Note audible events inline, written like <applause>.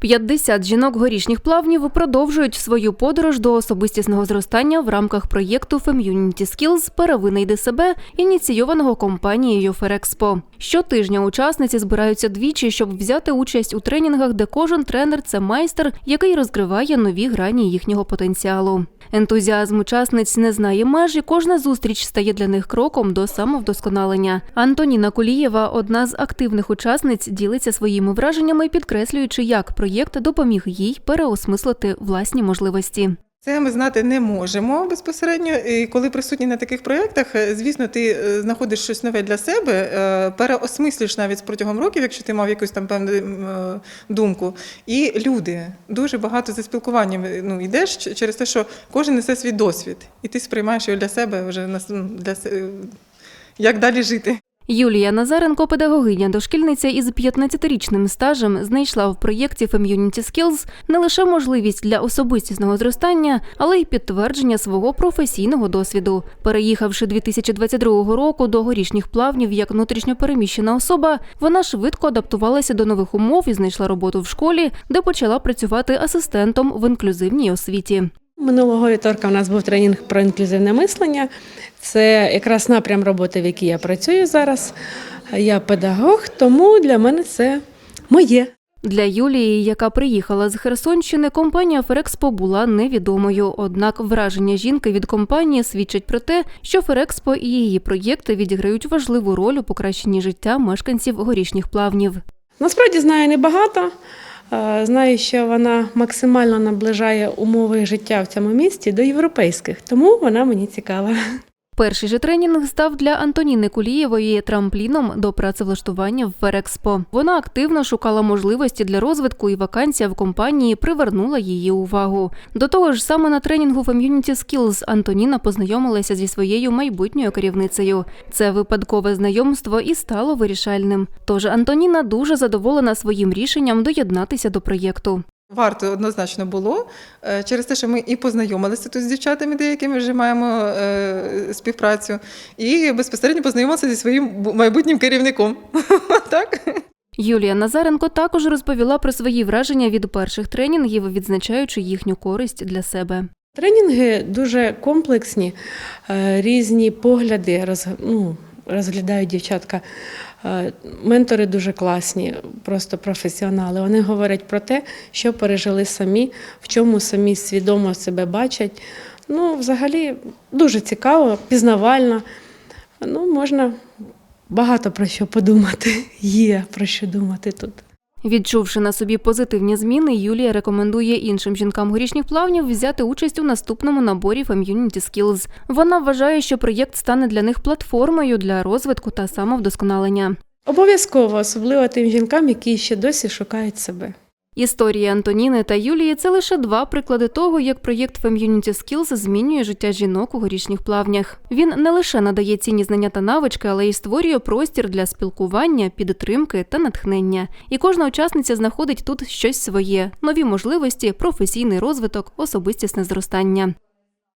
50 жінок горішніх плавнів продовжують свою подорож до особистісного зростання в рамках проєкту Femунity Skills Перевинайди себе, ініційованого компанією Ферекспо. Щотижня учасниці збираються двічі, щоб взяти участь у тренінгах, де кожен тренер це майстер, який розкриває нові грані їхнього потенціалу. Ентузіазм учасниць не знає меж, і кожна зустріч стає для них кроком до самовдосконалення. Антоніна Кулієва, одна з активних учасниць, ділиться своїми враженнями, підкреслюючи, як проєкт допоміг їй переосмислити власні можливості. Це ми знати не можемо безпосередньо. І коли присутній на таких проєктах, е, звісно, ти е, знаходиш щось нове для себе, е, переосмислюєш навіть протягом років, якщо ти мав якусь там певну думку. І люди дуже багато за спілкуванням ну, йдеш через те, що кожен несе свій досвід, і ти сприймаєш його для себе вже для як далі жити. Юлія Назаренко, педагогиня, дошкільниця із 15-річним стажем, знайшла в проєкті Femmunity Skills не лише можливість для особистісного зростання, але й підтвердження свого професійного досвіду. Переїхавши 2022 року до горішніх плавнів як внутрішньопереміщена особа, вона швидко адаптувалася до нових умов і знайшла роботу в школі, де почала працювати асистентом в інклюзивній освіті. Минулого вівторка у нас був тренінг про інклюзивне мислення. Це якраз напрям роботи, в якій я працюю зараз. Я педагог, тому для мене це моє. Для Юлії, яка приїхала з Херсонщини, компанія Ферекспо була невідомою. Однак враження жінки від компанії свідчать про те, що Ферекспо і її проєкти відіграють важливу роль у покращенні життя мешканців горішніх плавнів. Насправді знаю небагато. Е, Знаю, що вона максимально наближає умови життя в цьому місті до європейських, тому вона мені цікава. Перший же тренінг став для Антоніни Кулієвої трампліном до працевлаштування в Ферекспо. Вона активно шукала можливості для розвитку, і вакансія в компанії привернула її увагу. До того ж, саме на тренінгу Community Skills Антоніна познайомилася зі своєю майбутньою керівницею. Це випадкове знайомство і стало вирішальним. Тож Антоніна дуже задоволена своїм рішенням доєднатися до проєкту. Варто однозначно було е, через те, що ми і познайомилися тут з дівчатами, деякими вже маємо е, співпрацю, і безпосередньо познайомилися зі своїм майбутнім керівником. <laughs> Так? Юлія Назаренко також розповіла про свої враження від перших тренінгів, відзначаючи їхню користь для себе. Тренінги дуже комплексні, е, різні погляди роз, ну, розглядають дівчатка. Е, Ментори дуже класні, просто професіонали. Вони говорять про те, що пережили самі, в чому самі свідомо себе бачать. Ну, взагалі, дуже цікаво, пізнавально. Ну, можна багато про що подумати. <laughs> Є про що думати тут. Відчувши на собі позитивні зміни, Юлія рекомендує іншим жінкам горішніх плавнів взяти участь у наступному наборі Femmunity Skills. Вона вважає, що проєкт стане для них платформою для розвитку та самовдосконалення. Обов'язково, особливо тим жінкам, які ще досі шукають себе. Історії Антоніни та Юлії це лише два приклади того, як проєкт Femmunity Skills змінює життя жінок у горішніх плавнях. Він не лише надає цінні знання та навички, але й створює простір для спілкування, підтримки та натхнення. І кожна учасниця знаходить тут щось своє: нові можливості, професійний розвиток, особистісне зростання.